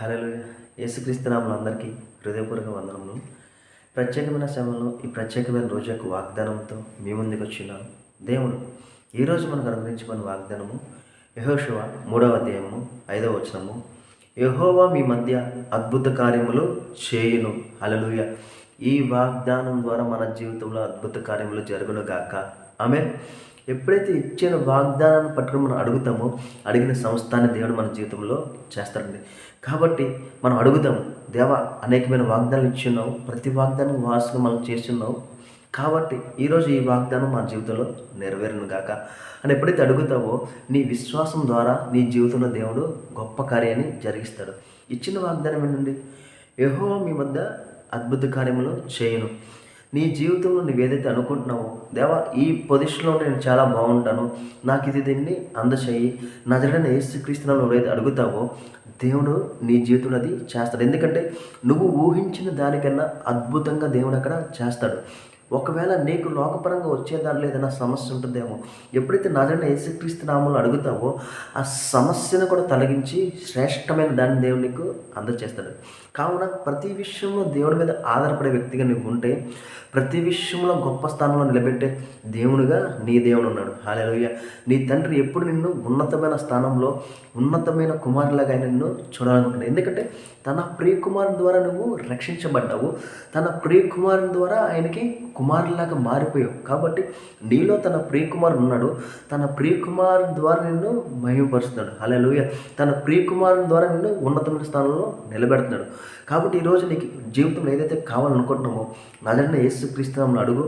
Hello యేసుక్రీస్తునాములు అందరికీ హృదయపూర్వక వందనములు. ప్రత్యేకమైన సమయంలో ఈ ప్రత్యేకమైన రోజు యొక్క వాగ్దానంతో మీ ముందుకు వచ్చినాను దేవుడు ఈరోజు మనకు అనుగ్రహించమని వాగ్దానము యహోశివ మూడవ అధ్యాయము ఐదవ వచనము. యహోవా మీ మధ్య అద్భుత కార్యములు చేయును. హలలుయ ఈ వాగ్దానం ద్వారా మన జీవితంలో అద్భుత కార్యములు జరుగును గాక ఆమె ఎప్పుడైతే ఇచ్చిన వాగ్దానాన్ని పట్టుకుని మనం అడుగుతామో అడిగిన సంస్థాన్ని దేవుడు మన జీవితంలో చేస్తాడండి. కాబట్టి మనం అడుగుతాం దేవా అనేకమైన వాగ్దానాలు ఇచ్చున్నావు ప్రతి వాగ్దానం వాసన మనం చేస్తున్నావు. కాబట్టి ఈరోజు ఈ వాగ్దానం మన జీవితంలో నెరవేరును గాక. అని ఎప్పుడైతే అడుగుతావో నీ విశ్వాసం ద్వారా నీ జీవితంలో దేవుడు గొప్ప కార్యాన్ని జరిగిస్తాడు. ఇచ్చిన వాగ్దానం ఏంటండి యహో మీ వద్ద అద్భుత కార్యములు చేయను. నీ జీవితంలో నువ్వు ఏదైతే అనుకుంటున్నావో దేవా ఈ పొజిషన్లో నేను చాలా బాగుంటాను. నాకు ఇది దీన్ని అందచేయి. నా జరిగిన ఏసుక్రీస్తున్నా ఏదైతే అడుగుతావో దేవుడు నీ జీవితంలో అది చేస్తాడు. ఎందుకంటే నువ్వు ఊహించిన దానికన్నా అద్భుతంగా దేవుడు అక్కడ చేస్తాడు. ఒకవేళ నీకు లోకపరంగా వచ్చే దాంట్లో ఏదైనా సమస్య ఉంటుందేమో. ఎప్పుడైతే నాదైనా యేసుక్రీస్తు నామంలో అడుగుతావో ఆ సమస్యను కూడా తొలగించి శ్రేష్టమైన దాన్ని దేవుడు నీకు అందజేస్తాడు కావున ప్రతి విషయంలో దేవుడి మీద ఆధారపడే వ్యక్తిగా నువ్వు ఉంటే ప్రతి విషయంలో గొప్ప స్థానంలో నిలబెట్టే దేవునిగా నీ దేవుడు ఉన్నాడు. హాలేలుయ్య నీ తండ్రి ఎప్పుడు నిన్ను ఉన్నతమైన స్థానంలో ఉన్నతమైన కుమారులాగా నిన్ను చూడాలనుకుంటున్నాడు. ఎందుకంటే తన ప్రియకుమారుని ద్వారా నువ్వు రక్షించబడ్డావు. తన ప్రియకుమారుని ద్వారా ఆయనకి కుమారులాగా మారిపోయావు. కాబట్టి నీలో తన ప్రియకుమారుడు ఉన్నాడు. తన ప్రియకుమార్ ద్వారా నిన్ను మహిమపరుస్తున్నాడు. హలోయ తన ప్రియకుమారుని ద్వారా నిన్ను ఉన్నతమైన స్థానంలో నిలబెడుతున్నాడు. కాబట్టి ఈరోజు నీకు జీవితంలో ఏదైతే కావాలనుకుంటున్నామో నజరిన యేసు క్రీస్తునామని అడుగు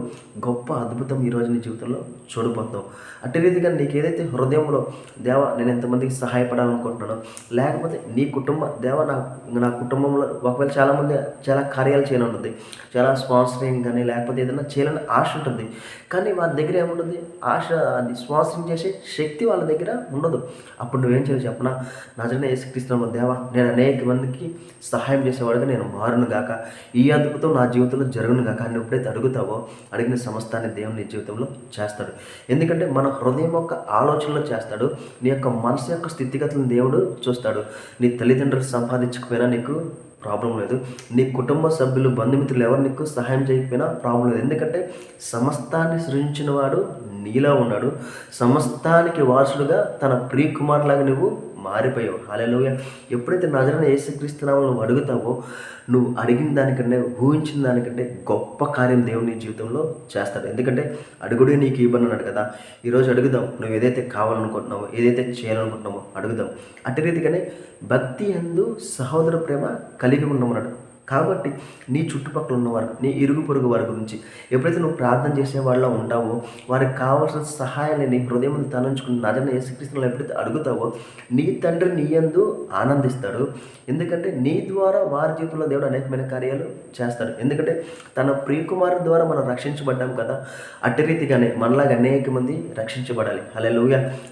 గొప్ప అద్భుతం ఈరోజు నీ జీవితంలో చూడబోతావు అట్టి రీతిగా నీకు ఏదైతే హృదయంలో దేవ నేను ఎంతమందికి సహాయపడాలనుకుంటున్నానో లేకపోతే నీ కుటుంబ దేవ నా నా కుటుంబంలో ఒకవేళ చాలామంది చాలా కార్యాలు చేయని ఉంటుంది చాలా స్పాన్సరింగ్ కానీ లేకపోతే ఏదైనా చేయాలని ఆశ ఉంటుంది. కానీ వాళ్ళ దగ్గర ఏముంటుంది? ఆశ అది స్పాన్సరింగ్ చేసే శక్తి వాళ్ళ దగ్గర ఉండదు. అప్పుడు నువ్వేం చేయాలి చెప్పనా? నజరిన యేసుక్రీస్తునామ దేవ నేను అనేక మందికి సహాయం చేసేవాడుగా నేను మారును గాక. ఈ అద్భుతం నా జీవితంలో జరుగును గాక. అని ఎప్పుడైతే అడుగుతావో అడిగిన సమస్తాన్ని దేవుని నీ జీవితంలో చేస్తాడు. ఎందుకంటే మన హృదయం యొక్క ఆలోచనలో చేస్తాడు. నీ యొక్క మనసు యొక్క స్థితిగతులను దేవుడు చూస్తాడు. నీ తల్లిదండ్రులు సంపాదించకపోయినా నీకు ప్రాబ్లం లేదు. నీ కుటుంబ సభ్యులు బంధుమిత్రులు ఎవరు నీకు సహాయం చేయకపోయినా ప్రాబ్లం లేదు. ఎందుకంటే సమస్తాన్ని సృజించిన వాడు నీలా ఉన్నాడు. సమస్తానికి వారసుడుగా తన ప్రియ కుమారులాగా నువ్వు మారిపోయావు. హాలలోయ ఎప్పుడైతే నజరన ఏసుక్రీస్తునామో నువ్వు అడుగుతావో నువ్వు అడిగిన దానికంటే ఊహించిన దానికంటే గొప్ప కార్యం దేవుని జీవితంలో చేస్తాడు. ఎందుకంటే అడుగుడే నీకు ఇవ్వనన్నాడు కదా. ఈరోజు అడుగుదాం నువ్వు ఏదైతే కావాలనుకుంటున్నావో ఏదైతే చేయాలనుకుంటున్నావో అడుగుదాం. అట్టి రీతిగానే భక్తి ఎందు సహోదర ప్రేమ కలిగి ఉండమన్నాడు. కాబట్టి నీ చుట్టుపక్కల ఉన్నవారు నీ ఇరుగు పొరుగు వారి గురించి ఎప్పుడైతే నువ్వు ప్రార్థన చేసే వాళ్ళ ఉంటావో వారికి కావాల్సిన సహాయాన్ని నీ హృదయం తలంచుకుని నజన యేసుక్రీస్తులు ఎప్పుడైతే అడుగుతావో నీ తండ్రి నీ యందు ఆనందిస్తాడు. ఎందుకంటే నీ ద్వారా వారి జీవితంలో దేవుడు అనేకమైన కార్యాలు చేస్తాడు. ఎందుకంటే తన ప్రియకుమారు ద్వారా మనం రక్షించబడ్డాం కదా అట్టి రీతిగానే మనలాగా అనేక మంది రక్షించబడాలి. అలా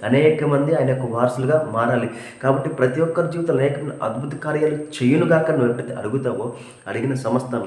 అనేక మంది ఆయన యొక్క వారసులుగా మారాలి. కాబట్టి ప్రతి ఒక్కరి జీవితంలో అనేకమైన అద్భుత కార్యాలు చేయనుగాక నువ్వు ఎప్పుడైతే అడుగుతావో అడిగిన సమస్తం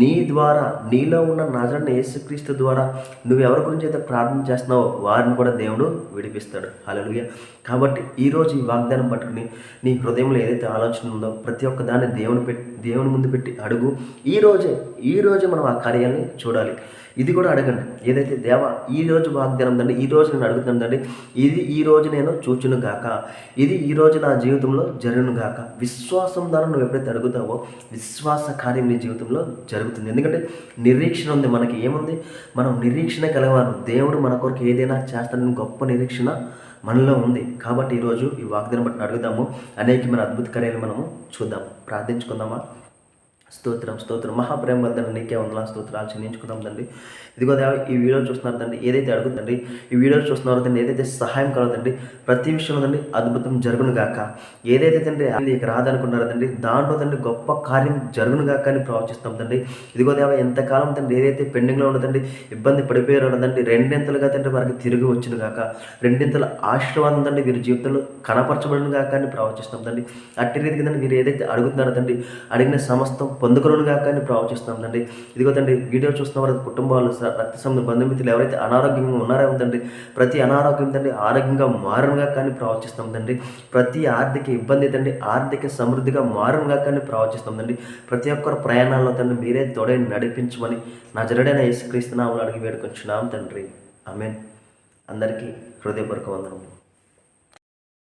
నీ ద్వారా నీలో ఉన్న నజరన్న యేసుక్రీస్తు ద్వారా నువ్వు ఎవరి గురించి అయితే ప్రార్థన చేస్తున్నావో వారిని కూడా దేవుడు విడిపిస్తాడు. అలలుయ కాబట్టి ఈరోజు ఈ వాగ్దానం పట్టుకుని నీ హృదయంలో ఏదైతే ఆలోచన ఉందో ప్రతి ఒక్క దాన్ని దేవుని పెట్టి దేవుని ముందు పెట్టి అడుగు. ఈ రోజే ఈ రోజే మనం ఆ కార్యాన్ని చూడాలి. ఇది కూడా అడగండి. ఏదైతే దేవ ఈ రోజు వాగ్దానం తండ్రి ఈ రోజు నేను అడుగుతున్నాను తండ్రి ఇది ఈ రోజు నేను చూచును గాక ఇది ఈ రోజు నా జీవితంలో జరుగును గాక విశ్వాసం ద్వారా నువ్వు ఎప్పుడైతే అడుగుతావో విశ్వాస కార్యం నీ జీవితంలో జరుగుతుంది. ఎందుకంటే నిరీక్షణ ఉంది మనకి ఏముంది? మనం నిరీక్షణ కలవారు. దేవుడు మన కొరకు ఏదైనా చేస్తాడని గొప్ప నిరీక్షణ మనలో ఉంది. కాబట్టి ఈరోజు ఈ వాగ్దానం బట్టి అడుగుదాము. అనేకమైన అద్భుత కార్యాలు మనము చూద్దాం. ప్రార్థించుకుందామా? స్తోత్రం స్తోత్రం. మహాప్రేమ నీకే వందల స్తోత్రాలు చెల్లించుకున్నాం తండ్రి. ఇదిగో ఈ వీడియో చూస్తున్నారు తండ్రి ఏదైతే అడుగుతండి ఈ వీడియో చూస్తున్నారో తండ్రి ఏదైతే సహాయం కలదండి ప్రతి విషయంలో తండ్రి అద్భుతం జరుగును గాక. ఏదైతే తండ్రి అది ఇక రాదనుకున్నారో తండ్రి దాంట్లో తండ్రి గొప్ప కార్యం జరుగును గాక అని ప్రవచిస్తాం తండ్రి. ఇదిగో దేవ ఎంతకాలం తండ్రి ఏదైతే పెండింగ్లో ఉన్నదండి ఇబ్బంది పడిపోయారో తండ్రి రెండింతలుగా తండ్రి వారికి తిరిగి వచ్చిన గాక. రెండింతల ఆశీర్వాదం తండ్రి వీరి జీవితంలో కనపరచబడిన గాక అని ప్రవచిస్తాం తండ్రి. అట్టి రీతికి తండ్రి మీరు ఏదైతే అడుగుతున్నారో తండ్రి అడిగిన సమస్తం పొందుకును కాక అని ప్రవచిస్తున్నాం తండ్రి ఇదిగో తండ్రి వీడియో చూస్తున్న వారి కుటుంబాలు రక్త సంబంధ బంధుమిత్రులు ఎవరైతే అనారోగ్యంగా ఉన్నారో తండ్రి ప్రతి అనారోగ్యం తండ్రి ఆరోగ్యంగా మారునుగా కానీ ప్రవచిస్తాం తండ్రి. ప్రతి ఆర్థిక ఇబ్బంది తండ్రి ఆర్థిక సమృద్ధిగా మారునుగా కానీ ప్రవచిస్తాం తండ్రి. ప్రతి ఒక్కరు ప్రయాణాల్లో తండ్రి మీరే తోడే నడిపించమని నా జరడైన యేసుక్రీస్తునామలు అడిగి వేడుకొచ్చున్నాం తండ్రి. ఆమెన్. అందరికీ హృదయపూర్వక వందనములు.